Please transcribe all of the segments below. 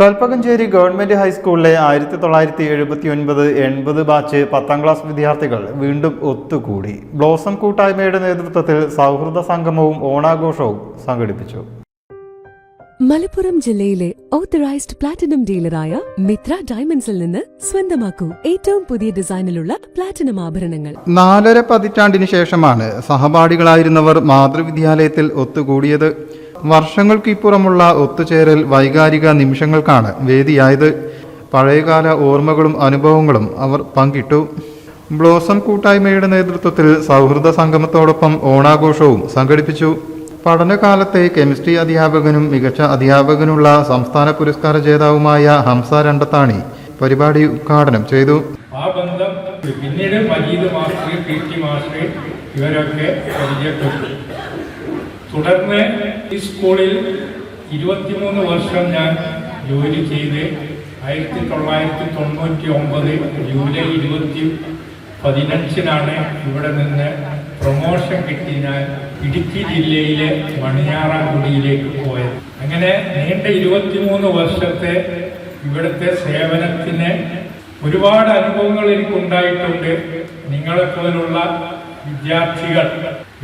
Kalpakanchery government ഹൈസ്കൂളിലെ ആയിരത്തി തൊള്ളായിരത്തി എഴുപത്തി ഒൻപത് എൺപത് ബാച്ച് പത്താം ക്ലാസ് വിദ്യാർത്ഥികൾ വീണ്ടും ഒത്തുകൂടി. ബ്ലോസം കൂട്ടായ്മയുടെ നേതൃത്വത്തിൽ സൗഹൃദ സംഗമവും ഓണാഘോഷവും സംഘടിപ്പിച്ചു. മലപ്പുറം ജില്ലയിലെ ഓത്തറൈസ്ഡ് പ്ലാറ്റിനം ഡീലറായ മിത്ര ഡയമണ്ട്സിൽ നിന്ന് സ്വന്തമാക്കൂ ഏറ്റവും പുതിയ ഡിസൈനിലുള്ള പ്ലാറ്റിനം ആഭരണങ്ങൾ. നാലര പതിറ്റാണ്ടിന് ശേഷമാണ് സഹപാഠികളായിരുന്നവർ മാതൃവിദ്യാലയത്തിൽ ഒത്തുകൂടിയത്. വർഷങ്ങൾക്കിപ്പുറമുള്ള ഒത്തുചേരൽ വൈകാരിക നിമിഷങ്ങൾക്കാണ് വേദിയായത്. പഴയകാല ഓർമ്മകളും അനുഭവങ്ങളും അവർ പങ്കിട്ടു. ബ്ലോസം കൂട്ടായ്മയുടെ നേതൃത്വത്തിൽ സൗഹൃദ സംഗമത്തോടൊപ്പം ഓണാഘോഷവും സംഘടിപ്പിച്ചു. പഠനകാലത്തെ കെമിസ്ട്രി അധ്യാപകനും മികച്ച അധ്യാപകനുള്ള സംസ്ഥാന പുരസ്കാര ജേതാവുമായ ഹംസ രണ്ടത്താണി പരിപാടി ഉദ്ഘാടനം ചെയ്തു. ആ ബന്ധം പിന്നീട് മജീദ് മാസ്റ്റർ ഇവരൊക്കെ തുടർന്ന് ഈ സ്കൂളിൽ ഇരുപത്തിമൂന്ന് വർഷം ഞാൻ ജോലി ചെയ്ത് ആയിരത്തി തൊള്ളായിരത്തി തൊണ്ണൂറ്റി ഒമ്പത് ജൂലൈ ഇരുപത്തി പതിനഞ്ചിനാണ് ഇവിടെ നിന്ന് പ്രൊമോഷൻ കിട്ടി ഞാൻ ഇടുക്കി ജില്ലയിലെ മണിയാറാങ്കുടിയിലേക്ക് പോയത്. അങ്ങനെ നീണ്ട ഇരുപത്തിമൂന്ന് വർഷത്തെ ഇവിടുത്തെ സേവനത്തിന് ഒരുപാട് അനുഭവങ്ങൾ എനിക്കുണ്ടായിട്ടുണ്ട്. നിങ്ങളെപ്പോലുള്ള വിദ്യാർത്ഥികൾ.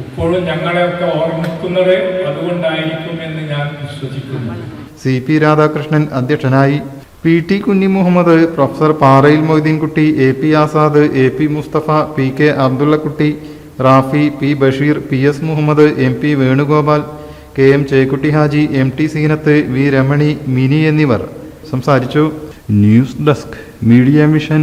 ഇപ്പോഴും ഞങ്ങളെയൊക്കെ ഓർമ്മിക്കുന്നത് അതുകൊണ്ടായിരിക്കും എന്ന് ഞാൻ വിശ്വസിക്കുന്നു. സി പി രാധാകൃഷ്ണൻ അധ്യക്ഷനായി P T Kunhi Muhammad professor Parayil Moideenkutty A P Azad A P Mustafa P K Abdullakutty Rafi P Basheer P S Muhammad M P Venugopal K M Chekkutty Haji M T Seenath V Ramani Mini എന്നിവർ സംസാരിച്ചു. News desk media mission.